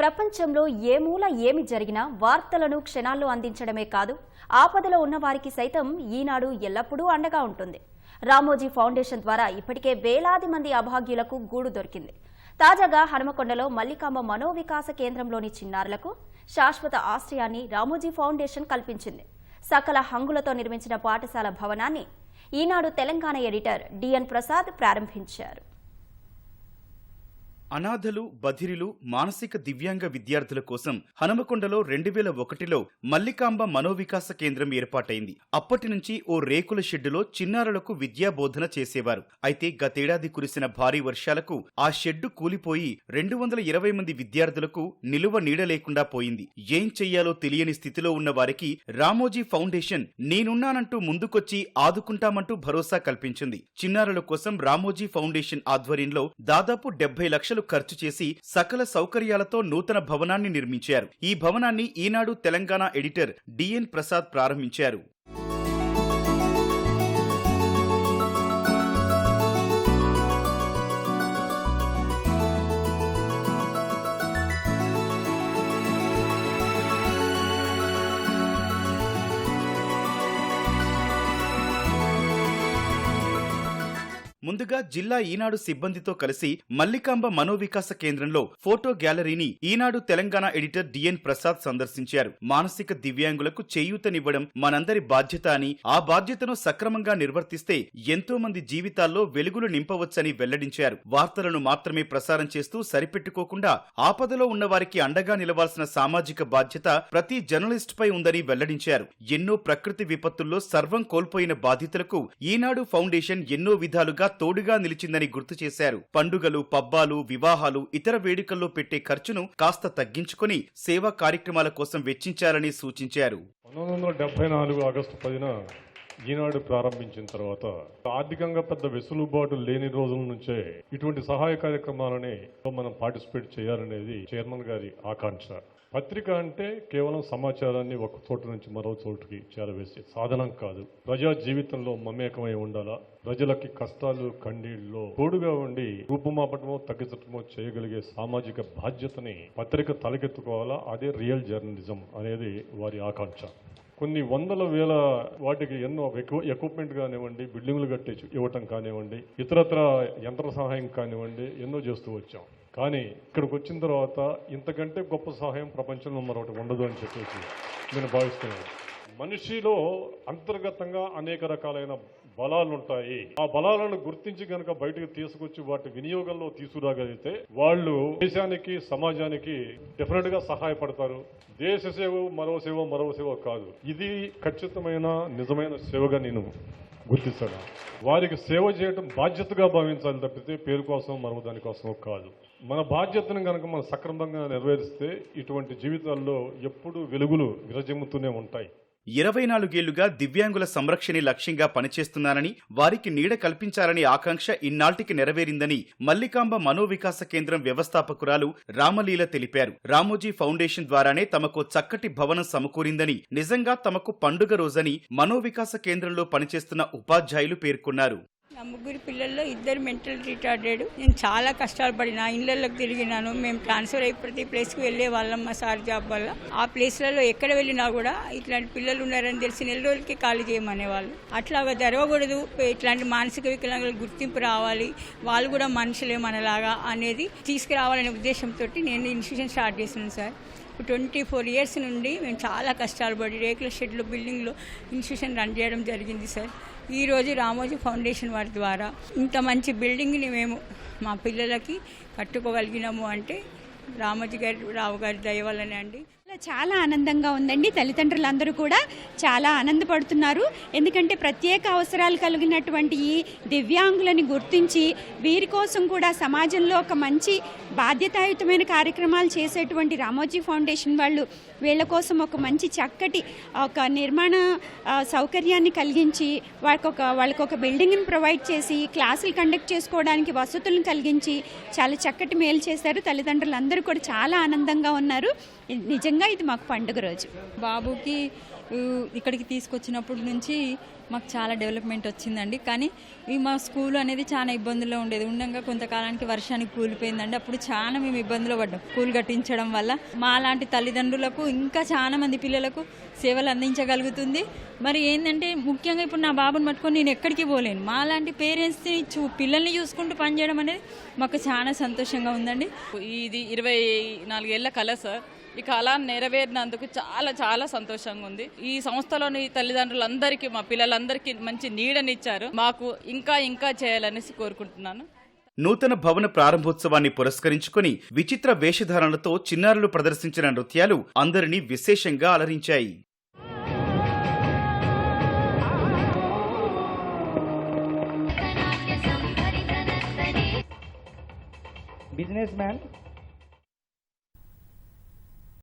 ప్రపంచంలో ఏ మూల ఏమి జరిగినా వార్తలను క్షణాల్లో అందించడమే కాదు ఆపదలో ఉన్న వారికి సైతం ఈనాడు ఎల్లప్పుడూ అండగా ఉంటుంది. రామోజీ ఫౌండేషన్ ద్వారా ఇప్పటికే వేలాది మంది అభాగ్యులకు గూడు దొరికింది. తాజాగా హనుమకొండలో మల్లికాంబ మనోవికాస కేంద్రంలోని చిన్నారులకు శాశ్వత ఆశ్రయాన్ని రామోజీ ఫౌండేషన్ కల్పించింది. సకల హంగులతో నిర్మించిన పాఠశాల భవనాన్ని Eenadu Telangana editor D N Prasad ప్రారంభించారు. అనాథలు బధిరులు మానసిక దివ్యాంగ విద్యార్థుల కోసం హనుమకొండలో రెండు వేల ఒకటిలో మల్లికాంబ మనోవికాస కేంద్రం ఏర్పాటైంది. అప్పటి నుంచి ఓ రేకుల షెడ్డులో చిన్నారులకు విద్యాబోధన చేసేవారు. అయితే గతేడాది కురిసిన భారీ వర్షాలకు ఆ షెడ్డు కూలిపోయి రెండు వందల ఇరవై మంది విద్యార్థులకు నిలువ నీడ లేకుండా పోయింది. ఏం చెయ్యాలో తెలియని స్థితిలో ఉన్న వారికి రామోజీ ఫౌండేషన్ నేనున్నానంటూ ముందుకొచ్చి ఆదుకుంటామంటూ భరోసా కల్పించింది. చిన్నారుల కోసం రామోజీ ఫౌండేషన్ ఆధ్వర్యంలో దాదాపు డెబ్బై లక్షలు ఖర్చు చేసి సకల సౌకర్యాలతో నూతన భవనాన్ని నిర్మించారు. ఈ భవనాన్ని Eenadu Telangana editor D N Prasad ప్రారంభించారు. ముందుగా జిల్లా ఈనాడు సిబ్బందితో కలిసి మల్లికాంబ మనోవికాస కేంద్రంలో photo గ్యాలరీని Eenadu Telangana editor D N Prasad సందర్శించారు. మానసిక దివ్యాంగులకు చేయూతనివ్వడం మనందరి బాధ్యత అని ఆ బాధ్యతను సక్రమంగా నిర్వర్తిస్తే ఎంతో మంది జీవితాల్లో వెలుగులు నింపవచ్చని వెల్లడించారు. వార్తలను మాత్రమే ప్రసారం చేస్తూ సరిపెట్టుకోకుండా ఆపదలో ఉన్న వారికి అండగా నిలవాల్సిన సామాజిక బాధ్యత ప్రతి జర్నలిస్ట్ పై ఉందని వెల్లడించారు. ఎన్నో ప్రకృతి విపత్తుల్లో సర్వం కోల్పోయిన బాధితులకు ఈనాడు ఫౌండేషన్ ఎన్నో విధాలుగా తోడుగా నిలిచిందని గుర్తు చేశారు. పండుగలు పబ్బాలు వివాహాలు ఇతర వేడుకల్లో పెట్టే ఖర్చును కాస్త తగ్గించుకొని సేవా కార్యక్రమాల కోసం వెచ్చించాలని సూచించారు. పంతొమ్మిది వందల డెబ్బై నాలుగు ఆగస్టు పదిన ఈనాడు ప్రారంభించిన తర్వాత ఆర్థికంగా పెద్ద వెసులుబాటు లేని రోజుల నుంచే ఇటువంటి సహాయ కార్యక్రమాలని మనం పార్టిసిపేట్ చేయాలనేది చైర్మన్ గారి ఆకాంక్ష. పత్రిక అంటే కేవలం సమాచారాన్ని ఒక చోట నుంచి మరో చోటుకి చేరవేసే సాధనం కాదు. ప్రజా జీవితంలో మమేకమై ఉండాలా? ప్రజలకి కష్టాలు కన్నీళ్ళలో తోడుగా ఉండి రూపుమాపటమో తగ్గించటమో చేయగలిగే సామాజిక బాధ్యతని పత్రిక తలకెత్తుకోవాలా? అదే రియల్ జర్నలిజం అనేది వారి ఆకాంక్ష. కొన్ని వందల వేల వాటికి ఎన్నో ఎక్విప్మెంట్ కానివ్వండి బిల్డింగ్లు కట్టి ఇవ్వటం కానివ్వండి ఇతరత్ర యంత్ర సహాయం కానివ్వండి ఎన్నో చేస్తూ వచ్చాం. కానీ ఇక్కడికి వచ్చిన తర్వాత ఇంతకంటే గొప్ప సహాయం ప్రపంచంలో మరొకటి ఉండదు అని చెప్పేసి నేను భావిస్తున్నాను. మనిషిలో అంతర్గతంగా అనేక రకాలైన బలాలు ఉంటాయి ఆ బలాలను గుర్తించి గనక బయటకు తీసుకొచ్చి వాటి వినియోగంలో తీసుకురాగలిగితే వాళ్ళు దేశానికి సమాజానికి డెఫినెట్గా సహాయపడతారు. దేశ సేవ మరో సేవ మరో సేవ కాదు. ఇది ఖచ్చితమైన నిజమైన సేవగా నేను గుర్తిస్తాను. వారికి సేవ చేయడం బాధ్యతగా భావించాలి తప్పితే పేరు కోసం మరో దానికోసం కాదు. మన బాధ్యతను కనుక మనం సక్రమంగా నెరవేరిస్తే ఇటువంటి జీవితాల్లో ఎప్పుడూ వెలుగులు విరజిమ్ముతూనే ఉంటాయి. ఇరవై నాలుగేళ్ళుగా దివ్యాంగుల సంరక్షణే లక్ష్యంగా పనిచేస్తున్నానని వారికి నీడ కల్పించాలనే ఆకాంక్ష ఇన్నాళ్టికి నెరవేరిందని మల్లికాంబ మనోవికాస కేంద్రం వ్యవస్థాపకురాలు రామలీల తెలిపారు. రామోజీ ఫౌండేషన్ ద్వారానే తమకు చక్కటి భవనం సమకూరిందని నిజంగా తమకు పండుగ రోజని మనోవికాస కేంద్రంలో పనిచేస్తున్న ఉపాధ్యాయులు పేర్కొన్నారు. నా ముగ్గురు పిల్లల్లో ఇద్దరు మెంటల్ రిటార్డెడ్. నేను చాలా కష్టాలు పడినా ఇళ్ళల్లోకి తిరిగినాను. మేము ట్రాన్స్ఫర్ అయ్యి ప్రతి ప్లేస్కి వెళ్ళే వాళ్ళం మా సార్ జాబ్ వల్ల. ఆ ప్లేస్లలో ఎక్కడ వెళ్ళినా కూడా ఇట్లాంటి పిల్లలు ఉన్నారని తెలిసి నెల రోజులకి ఖాళీ చేయమనేవాళ్ళు. అట్లాగా జరగకూడదు. ఇట్లాంటి మానసిక వికలాంగులకు గుర్తింపు రావాలి. వాళ్ళు కూడా మనుషులే మనలాగా అనేది తీసుకురావాలనే ఉద్దేశంతో నేను ఇన్స్టిట్యూషన్ స్టార్ట్ చేశాను సార్. ట్వంటీ ఫోర్ ఇయర్స్ నుండి మేము చాలా కష్టాలు పడి రేకుల షెడ్లు బిల్డింగ్లో ఇన్స్టిట్యూషన్ రన్ చేయడం జరిగింది సార్. ఈరోజు రామోజీ ఫౌండేషన్ వారి ద్వారా ఇంత మంచి బిల్డింగ్ని మేము మా పిల్లలకి కట్టుకోగలిగినాము అంటే రామోజీ గారి రావు గారి దయ వల్లనే అండి. చాలా ఆనందంగా ఉందండి. తల్లిదండ్రులందరూ కూడా చాలా ఆనందపడుతున్నారు. ఎందుకంటే ప్రత్యేక అవసరాలు కలిగినటువంటి ఈ దివ్యాంగులని గుర్తించి వీరి కోసం కూడా సమాజంలో ఒక మంచి బాధ్యతాయుతమైన కార్యక్రమాలు చేసేటువంటి రామోజీ ఫౌండేషన్ వాళ్ళు వీళ్ళ కోసం ఒక మంచి చక్కటి ఒక నిర్మాణ సౌకర్యాన్ని కలిగించి వాళ్ళకొక వాళ్ళకొక వాళ్ళకి ఒక బిల్డింగ్ని ప్రొవైడ్ చేసి క్లాసులు కండక్ట్ చేసుకోవడానికి వసతులను కలిగించి చాలా చక్కటి మేలు చేశారు. తల్లిదండ్రులందరూ కూడా చాలా ఆనందంగా ఉన్నారు. నిజంగా ఇది మాకు పండుగ రోజు. బాబుకి ఇక్కడికి తీసుకొచ్చినప్పటి నుంచి మాకు చాలా డెవలప్మెంట్ వచ్చిందండి. కానీ ఈ మా స్కూల్ అనేది చాలా ఇబ్బందుల్లో ఉండేది. ఉండగా కొంతకాలానికి వర్షానికి కూలిపోయిందండి. అప్పుడు చాలా మేము ఇబ్బందులు పడ్డాం. స్కూల్ కట్టించడం వల్ల మా లాంటి తల్లిదండ్రులకు ఇంకా చాలా మంది పిల్లలకు సేవలు అందించగలుగుతుంది. మరి ఏంటంటే ముఖ్యంగా ఇప్పుడు నా బాబుని పట్టుకొని నేను ఎక్కడికి పోలేను. మా లాంటి పేరెంట్స్ని చూ పిల్లల్ని చూసుకుంటూ పనిచేయడం అనేది మాకు చాలా సంతోషంగా ఉందండి. ఇది ఇరవై నాలుగేళ్ళ కళ సార్. ఈ కళ నెరవేరినందుకు చాలా చాలా సంతోషంగా ఉంది. ఈ సంస్థలోని తల్లిదండ్రులందరికీ మా పిల్లల పిల్లలందరికీ మంచి నీడనిచ్చారు. మాకు ఇంకా ఇంకా చేయాలనేసి కోరుకుంటున్నాను. నూతన భవన ప్రారంభోత్సవాన్ని పురస్కరించుకుని విచిత్ర వేషధారణలతో చిన్నారులు ప్రదర్శించిన నృత్యాలు అందరినీ విశేషంగా అలరించాయి. businessman